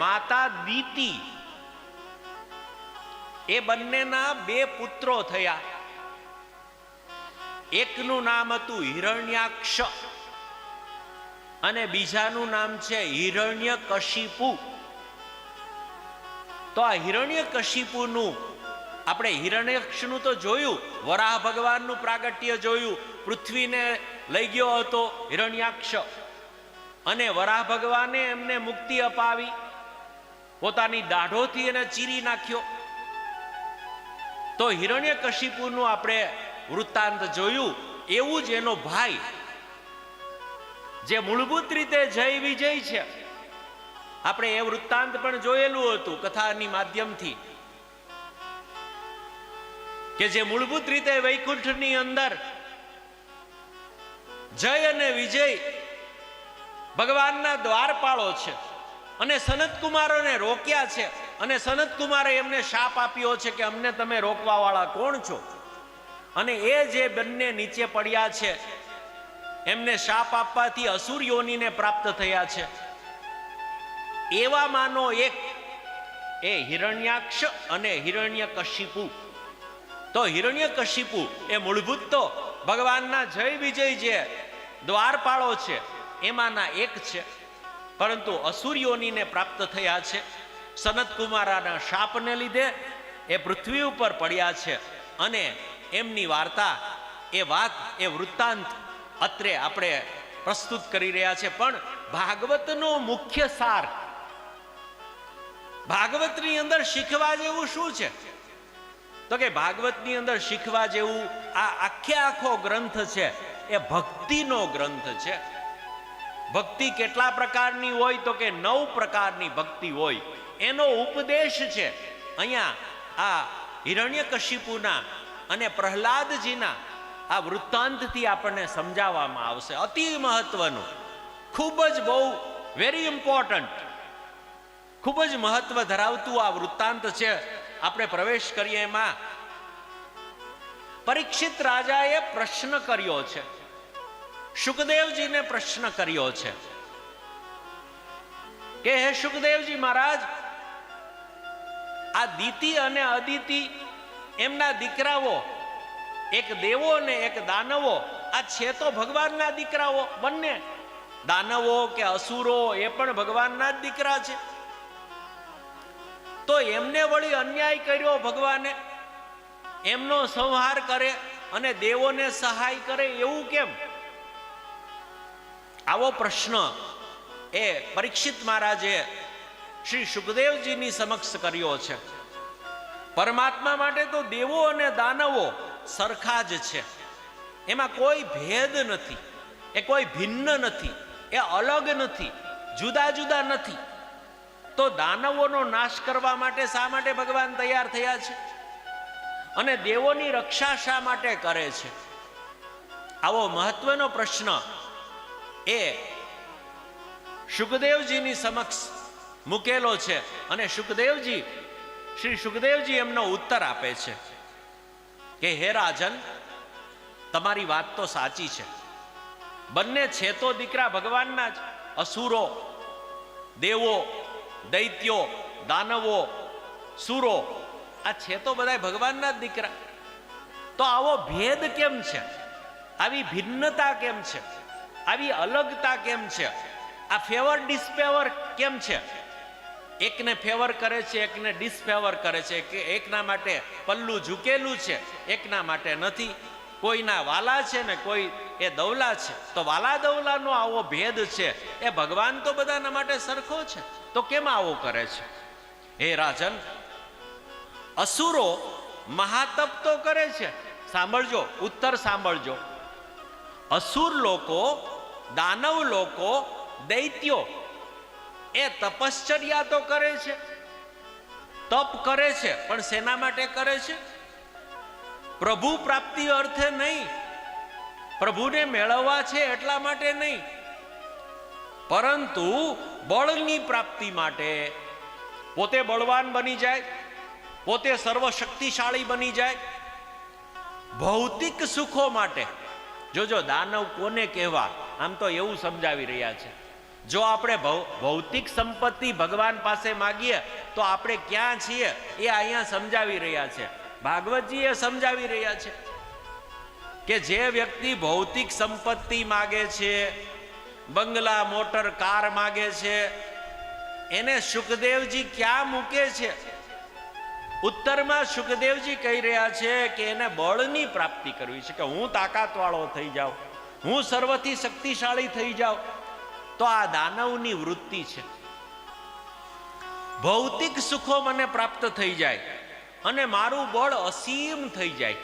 માતા દીતી. એ બંનેના બે પુત્રો થયા. એકનું નામ હતું હિરણ્યાક્ષ અને બીજાનું નામ છે હિરણ્ય કશિપુ તો આ હિરણ્ય કશિપુનું આપણે હિરણ્યક્ષનું તો જોયું, વરાહ ભગવાનનું પ્રાગટ્ય જોયું, પૃથ્વીને લઈ ગયો હતો હિરણ્યાક્ષ. અને વરાહ ભગવાને એમને મુક્તિ અપાવી. પોતાની દાઢોથી એને ચીરી નાખ્યો. તો હિરણ્ય કશિપુનું આપણે વૃત્તાંત જોયું, એવું જ એનો ભાઈ, જે મૂળભૂત રીતે જય વિજય છે. આપણે એ વૃત્તાંત પણ જોયેલું હતું કથાની માધ્યમથી, કે જે મૂળભૂત રીતે વૈકુંઠની અંદર જય અને વિજય ભગવાનના દ્વારપાળો છે. અને સનત કુમારોને રોક્યા છે. અને સનત કુમારે એમને શાપ આપ્યો છે કે અમને તમે રોકવાવાળા કોણ છો? અને એ જે બંને નીચે પડ્યા છે, એમને શાપ આપવાથી અસુર યોનીને પ્રાપ્ત થયા છે. એવામાંનો એક, એ હિરણ્યાક્ષ અને હિરણ્ય કશિપુ તો હિરણ્યકશિપુ એ મૂળભૂત તો, ભગવાનના જય વિજય જે દ્વારપાળો છે, એમાંના એક છે. પરંતુ અસુર્યોનીને પ્રાપ્ત થયા છે. સનત કુમારાના શાપને લીધે એ પૃથ્વી ઉપર પડ્યા છે અને એમની વાર્તા, એ વાત, એ વૃત્તાંત અત્રે આપણે પ્રસ્તુત કરી રહ્યા છે. પણ ભાગવતનો મુખ્ય સાર, ભાગવતની અંદર શીખવા જેવું શું છે? તો કે ભાગવતની અંદર શીખવા જેવું આ આખે આખો ગ્રંથ છે, એ ભક્તિનો ગ્રંથ છે. ભક્તિ કેટલા પ્રકારની હોય તો કે નવ પ્રકારની ભક્તિ હોય, એનો ઉપદેશ છે. અહીંયા આ હિરણ્યકશિપુના અને પ્રહલાદજીના આ વૃત્તાંતથી આપણને સમજાવવામાં આવશે. અતિ મહત્વનું. ખૂબ જ બહુ વેરી ઇમ્પોર્ટન્ટ ખૂબ જ મહત્વ ધરાવતું આ વૃત્તાંત છે. આપણે પ્રવેશ કરીએ એમાં. પરીક્ષિત રાજાએ પ્રશ્ન કર્યો છે. શુકદેવજીને પ્રશ્ન કર્યો છે. કે હે શુકદેવજી મહારાજ, આ દીતિ અને અદિતિ એમના દીકરાઓ, એક દેવો ને એક દાનવો, આ છે તો ભગવાનના દીકરાઓ બંને. દાનવો કે અસુરો એ પણ ભગવાનના જ દીકરા છે. તો એમને વળી અન્યાય કર્યો ભગવાને. એમનો સંહાર કરે અને દેવોને સહાય કરે એવું કેમ? આવો પ્રશ્ન એ પરીક્ષિત મહારાજે શ્રી સુખદેવજીની સમક્ષ કર્યો છે. પરમાત્મા માટે તો દેવો અને દાનવો સરખા જ છે. એમાં કોઈ ભેદ નથી, એ કોઈ ભિન્ન નથી, એ અલગ નથી, જુદા જુદા નથી. તો દાનવોનો નાશ કરવા માટે શા માટે ભગવાન તૈયાર થયા છે? અને દેવોની રક્ષા શા માટે કરે છે? આવો મહત્વનો પ્રશ્ન એ સુખદેવજીની સમક્ષ મૂકેલો છે અને સુખદેવજી, શ્રી સુખદેવજી એમનો ઉત્તર આપે છે કે, હે રાજન, તમારી વાત તો સાચી છે. બંને છે તો દીકરા ભગવાનના જ અસુરો, દેવો, દૈત્યો, દાનવો, સુરો, આ છે તો બધા ભગવાનના જ દીકરા. તો આવો ભેદ કેમ છે? આવી ભિન્નતા કેમ છે? આવી અલગતા કેમ છે? આ ફેવર ડિસફેવર કેમ છે? એકને ફેવર કરે છે, એકને ડિસફેવર કરે છે. કે એકના માટે પલ્લું ઝૂકેલું છે, એકના માટે નથી. કોઈના વાલા છે ને કોઈ એ દવલા છે. તો વાલા દવલાનો આવો ભેદ છે. એ ભગવાન તો બધાના માટે સરખો છે. તો કેમ આવો કરે છે? હે રાજન, અસુરો મહાતપ તો કરે છે. સાંભળજો, ઉત્તર સાંભળજો. અસુર લોકો, દાનવ લોકો, દૈત્યો, એ તપશ્ચર્યા તો કરે છે. તપ કરે છે, પણ શેના માટે કરે છે? પ્રભુ પ્રાપ્તિ અર્થે નહીં. પ્રભુને મેળવવા છે એટલા માટે નહીં. પરંતુ બળની પ્રાપ્તિ માટે પોતે બળવાન બની જાય, પોતે સર્વશક્તિશાળી બની જાય. ભૌતિક સુખો માટે જોજો દાનવ કોને કહેવા? આમ તો એવું સમજાવી રહ્યા છે. જો આપણે ભૌતિક સંપત્તિ ભગવાન પાસે માગીએ, તો આપણે ક્યાં છીએ એ અહીંયા સમજાવી રહ્યા છે. ભાગવતજી એ સમજાવી રહ્યા છે કે જે વ્યક્તિ ભૌતિક સંપત્તિ માગે છે, બંગલા, મોટર, કાર માગે છે, એને સુખદેવજી ક્યાં મૂકે છે? ઉત્તરમાં સુખદેવજી કહી રહ્યા છે કે એને બળની પ્રાપ્તિ કરવી છે કે હું તાકાતવાળો થઈ જાઉં, હું સર્વથી શક્તિશાળી થઈ જાઉં. તો આ દાનવની વૃત્તિ છે. ભૌતિક સુખો મને પ્રાપ્ત થઈ જાય અને મારું બળ અસીમ થઈ જાય.